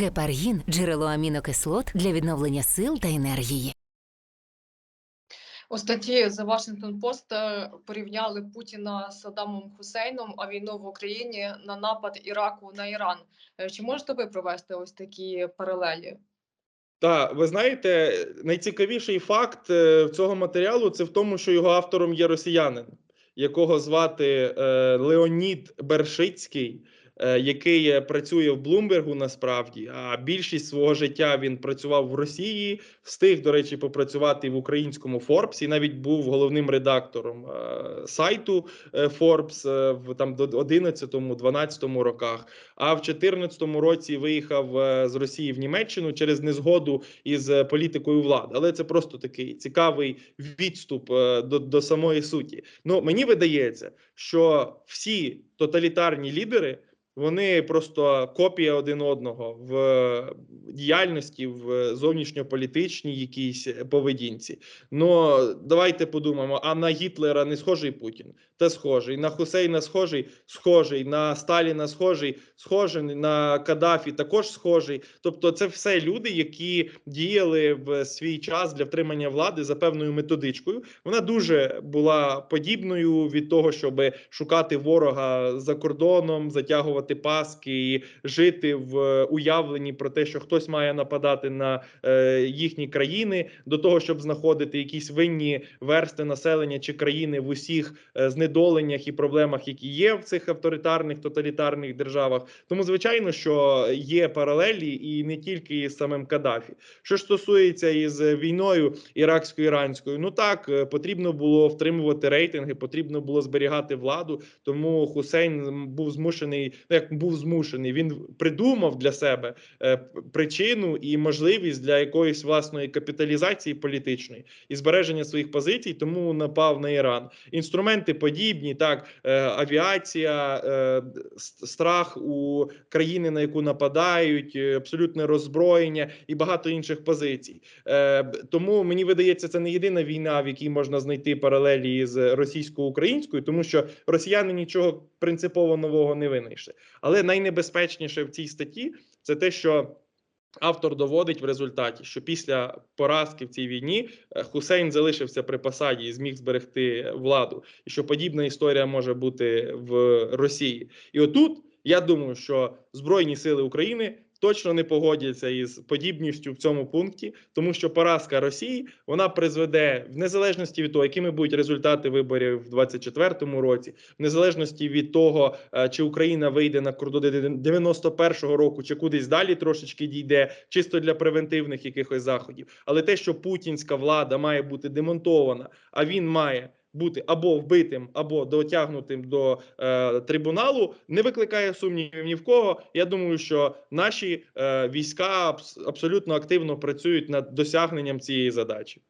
Гепаргін джерело амінокислот для відновлення сил та енергії. У статті The Washington Post е, порівняли Путіна з Саддамом Хусейном, а війну в Україні на напад Іраку на Іран. Е, Чи можете ви провести ось такі паралелі? Так, ви знаєте, найцікавіший факт е, цього матеріалу це в тому, що його автором є росіянин, якого звати е, Леонід Бершицький, який е, працює в Блумбергу насправді. А більшість свого життя він працював в Росії, встиг, до речі, попрацювати в українському Форбсі. Навіть був головним редактором е, сайту е, е, в там до 11-12 роках. А в 2014 році виїхав е, з Росії в Німеччину через незгоду із е, політикою влади. Але це просто такий цікавий відступ е, до, до самої суті. Ну мені видається, що всі тоталітарні лідери. Вони просто копія один одного в діяльності, в зовнішньополітичній якійсь поведінці. Ну давайте подумаємо: а на Гітлера не схожий Путін? Та схожий, на Хусейна схожий, схожий, на Сталіна схожий, схожий, на Каддафі також схожий. Тобто, це все люди, які діяли в свій час для втримання влади за певною методичкою. Вона дуже була подібною від того, щоб шукати ворога за кордоном, затягувати паски і жити в уявленні про те, що хтось має нападати на е, їхні країни, до того, щоб знаходити якісь винні версти населення чи країни в усіх е, знедоленнях і проблемах, які є в цих авторитарних тоталітарних державах. Тому звичайно, що є паралелі, і не тільки із самим Каддафі. Що ж стосується із війною іраксько-іранською, ну так е, потрібно було втримувати рейтинги, потрібно було зберігати владу. Тому Хусейн був змушений, як був змушений, він придумав для себе е, причину і можливість для якоїсь власної капіталізації політичної і збереження своїх позицій, тому напав на Іран. Інструменти подібні, так е, авіація, е, страх у країни, на яку нападають, абсолютне роззброєння і багато інших позицій. Тому мені видається, це не єдина війна, в якій можна знайти паралелі з російсько-українською, тому що росіяни нічого принципово нового не винайшли. Але найнебезпечніше в цій статті це те, що. Автор доводить в результаті, що після поразки в цій війні е, Хусейн залишився при посаді і зміг зберегти владу, і що подібна історія може бути в Росії. І отут я думаю, що Збройні сили України точно не погодяться із подібністю в цьому пункті, тому що поразка Росії вона призведе в незалежності від того, якими будуть результати виборів в 2024 році, в незалежності від того, е, чи Україна вийде на кордони 91-го року, чи кудись далі трошечки дійде, чисто для превентивних якихось заходів. Але те, що путінська влада має бути демонтована, а він має. Бути або вбитим, або дотягнутим до е, трибуналу не викликає сумнівів ні в кого. Я думаю, що наші е, війська абс- абсолютно активно працюють над досягненням цієї задачі.